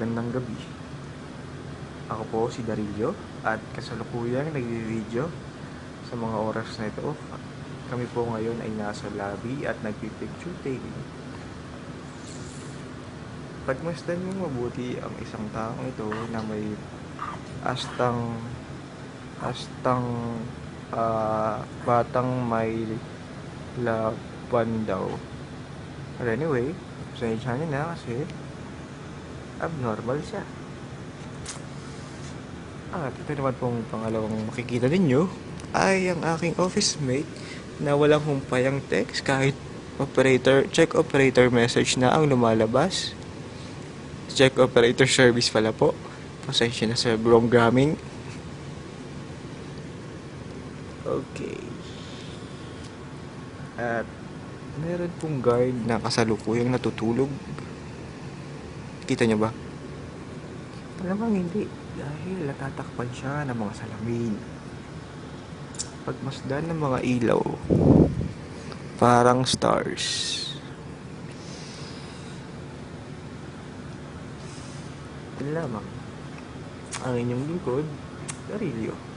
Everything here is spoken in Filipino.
magandang gabi. Ako po si Darillo at kasalukuyang nagvi-video sa mga oras na ito. Kami po ngayon ay nasa lobby at nagpipicture taking. Pagmasdan mo mabuti ang isang taong ito na may astang astang ah, batang may laban daw. But anyway, pasensya niyo na kasi abnormal siya. At ito naman pong pangalawang makikita ninyo ay ang aking office mate na walang humpayang text kahit operator, check operator message na ang lumalabas. Check operator service pala po. Pasensya na sa wrong gramming. Okay. At meron pong guard na kasalukuyang natutulog. Kita niyo ba? Malamang hindi. Dahil natatakpan siya ng mga salamin. Pagmasdan ng mga ilaw. Parang stars. Ito lamang. Ang inyong lingkod, Darilio.